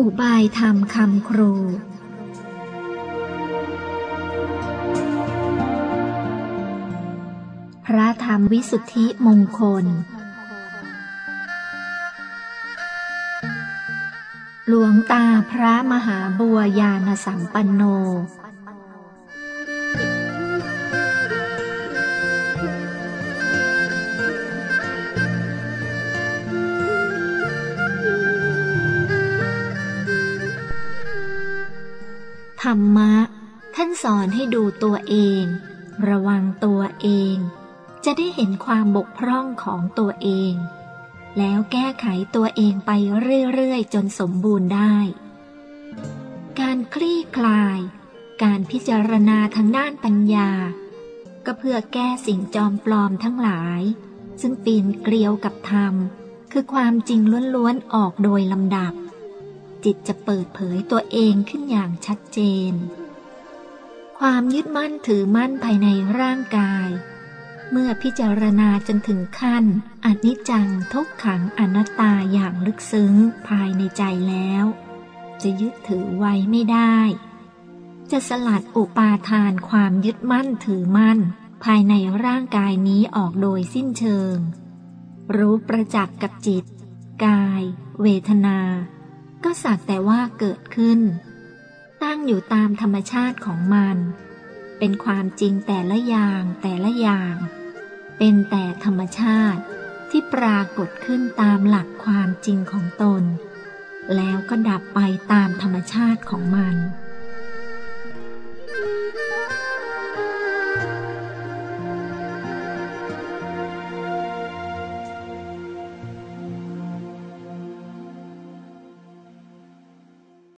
อุบายธรรมคำครู พระธรรมวิสุทธิมงคล หลวงตาพระมหาบัวยานสัมปันโน ธรรมะ ท่านสอนให้ดูตัวเอง ระวังตัวเอง จะได้เห็นความบกพร่องของตัวเอง แล้วแก้ไขตัวเองไปเรื่อยๆ จนสมบูรณ์ได้ การคลี่คลาย การพิจารณาทางด้านปัญญา ก็เพื่อแก้สิ่งจอมปลอมทั้งหลาย ซึ่งปีนเกลียวกับธรรม คือความจริงล้วนๆออกโดยลำดับ จิตจะเปิดเผยตัวเองขึ้นอย่างชัดเจน ความยึดมั่นถือมั่นภายในร่างกาย เมื่อพิจารณาจนถึงขั้นอนิจจังทุกขังอนัตตาอย่างลึกซึ้งภายในใจแล้ว จะยึดถือไว้ไม่ได้ จะสลัดอุปาทานความยึดมั่นถือมั่น ภายในร่างกายนี้ออกโดยสิ้นเชิง รู้ประจักษ์กับจิต กาย เวทนา ก็สักแต่ว่าเกิดขึ้น ตั้งอยู่ตามธรรมชาติของมัน เป็นความจริงแต่ละอย่างแต่ละอย่าง เป็นแต่ธรรมชาติที่ปรากฏขึ้นตามหลักความจริงของตน แล้วก็ดับไปตามธรรมชาติของมัน